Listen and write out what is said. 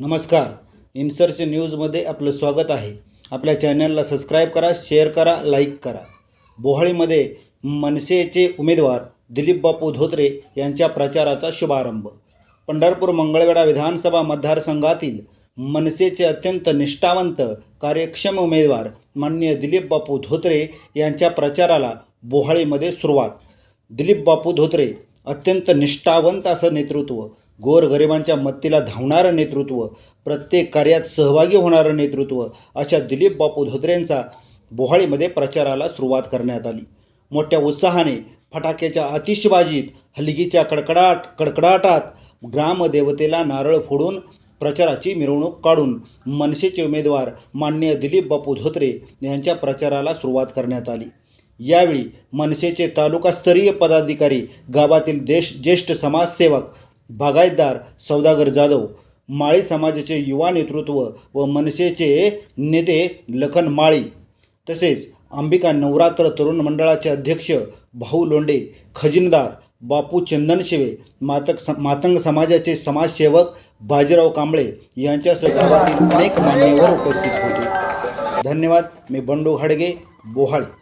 नमस्कार. इन्सर्च न्यूजमध्ये आपलं स्वागत आहे. आपल्या चॅनलला सबस्क्राईब करा शेअर करा लाईक करा. बोहाळीमध्ये मनसेचे उमेदवार दिलीप बापू धोत्रे यांच्या प्रचाराचा शुभारंभ. पंढरपूर मंगळवेढा विधानसभा मतदारसंघातील मनसेचे अत्यंत निष्ठावंत कार्यक्षम उमेदवार माननीय दिलीप बापू धोत्रे यांच्या प्रचाराला बोहाळीमध्ये सुरुवात. दिलीप बापू धोत्रे अत्यंत निष्ठावंत असं नेतृत्व गोरगरिबांच्या मत्तीला धावणारं नेतृत्व प्रत्येक कार्यात सहभागी होणारं नेतृत्व अशा दिलीप बापू धोत्रेंचा बोहाळीमध्ये प्रचाराला सुरुवात करण्यात आली. मोठ्या उत्साहाने फटाक्याच्या आतिषबाजीत हलगीच्या कडकडाट कडकडाटात ग्रामदेवतेला नारळ फोडून प्रचाराची मिरवणूक काढून मनसेचे उमेदवार माननीय दिलीप बापू धोत्रे यांच्या प्रचाराला सुरुवात करण्यात आली. यावेळी मनसेचे तालुकास्तरीय पदाधिकारी गावातील देश ज्येष्ठ समाजसेवक बागायतदार सौदागर जाधव माळी समाजाचे युवा नेतृत्व व मनसेचे नेते लखन माळी तसेच अंबिका नवरात्र तरुण मंडळाचे अध्यक्ष भाऊ लोंडे खजिनदार बापू चंदनशिवे मातक स मातंग समाजाचे समाजसेवक बाजीराव कांबळे यांच्यासह गावातील अनेक मान्यवर उपस्थित होते. धन्यवाद. मी बंडू घाडगे बोहाळे.